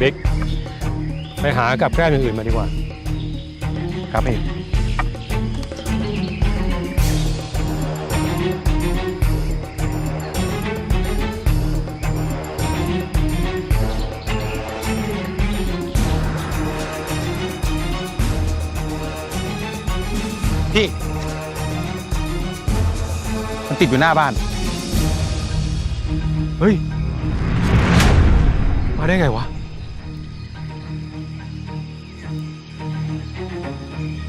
บิ๊กไปหากับแกล้มอย่างอื่นมาดีกว่า ครับพี่พี่ มันติดอยู่หน้าบ้าน เฮ้ย มาได้ไงวะ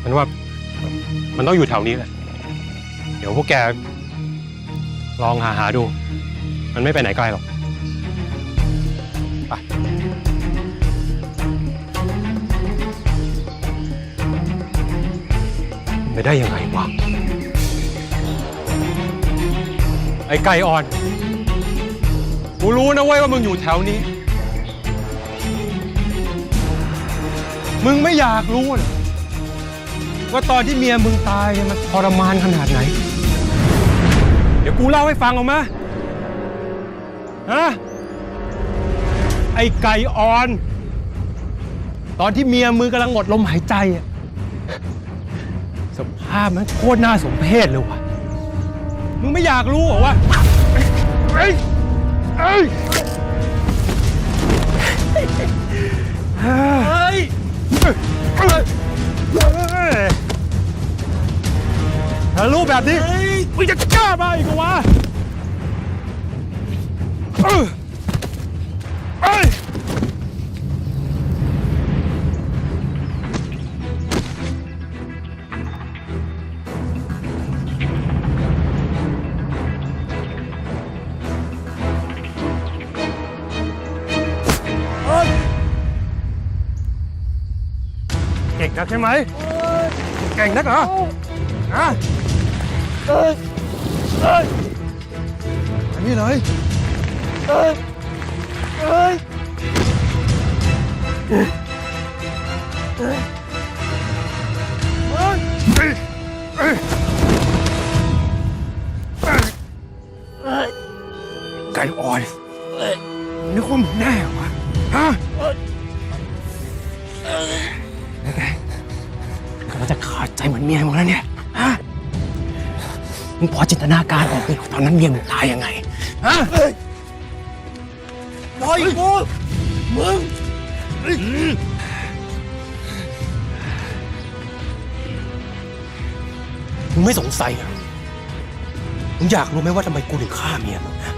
มันว่ามันต้องอยู่แถวนี้แหละ เดี๋ยวพวกแก ลองหาหาดู มันไม่ไปไหนไกลหรอกไปไม่ได้ยังไงวะไอ้ไก่อ่อน กูรู้นะเว้ยว่ามึงอยู่แถวนี้ มึงไม่อยากรู้เหรอ ว่าตอนที่เมียมึงตายเนี่ยมันทรมานขนาดไหน เดี๋ยวกูเล่าให้ฟังเอามาฮะไอ้ไก่อ่อน ตอนที่เมียมึงกำลังหมดลมหายใจอะสภาพมันโคตรน่าสมเพชเลยว่ะ มึงไม่อยากรู้เหรอวะเอ้ยเอ้ย แบบนี้มึงจะกล้ามาอีกเหรอวะเอ้ยเอ้ยเก่งนักใช่ไหมเก่งนักเหรอฮะ เอ้ยเอ้ยอันนี้เลยเอ้ยเอ้ยเอ้ยเอ้ยเอ้ยเอ้ยเอ้ยไก่อ่อนนึกว่ามึงแน่เหรอวะฮะกำลังจะขาดใจเหมือนเมียมึงแล้วเนี่ยฮะ มึงพอจินตนาการออกไหมตอนนั้นเมียมึงตายยังไง ฮะปล่อยกูมึง มึงไม่สงสัยเหรอมึงอยากรู้ไหมว่าทำไมกูถึงฆ่าเมียมึงนะ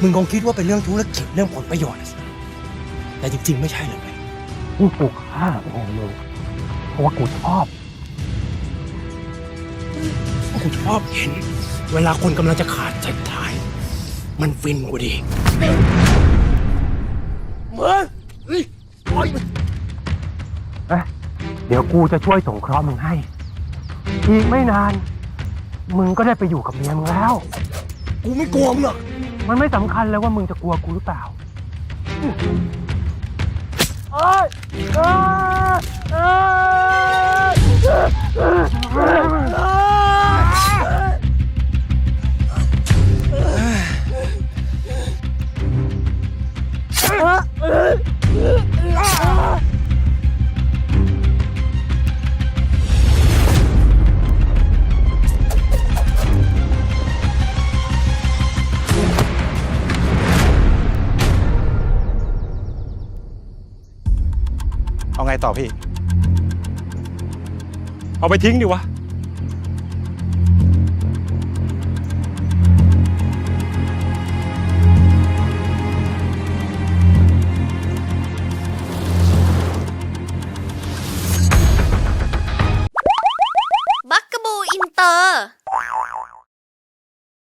มึงคงคิดว่าเป็นเรื่องธุรกิจเรื่องผลประโยชน์นะสิแต่จริงๆไม่ใช่เลยกูกูฆ่าแม่มึงเพราะว่ากูชอบ กูชอบเห็น เวลาคนกำลังจะขาดใจตาย มันฟินกูดีมึงเฮ้ยปล่อยเอ๊ะเดี๋ยวกูจะช่วยสงเคราะห์มึงให้ อีกไม่นาน มึงก็ได้ไปอยู่กับเมียมึงแล้ว กูไม่กลัวมึงหรอกมันไม่สำคัญเลยว่ามึงจะกลัวกูหรือเปล่าเอ้ยเอ้ยเอ้ย เอาไงต่อพี่ เอาไปทิ้งดิวะ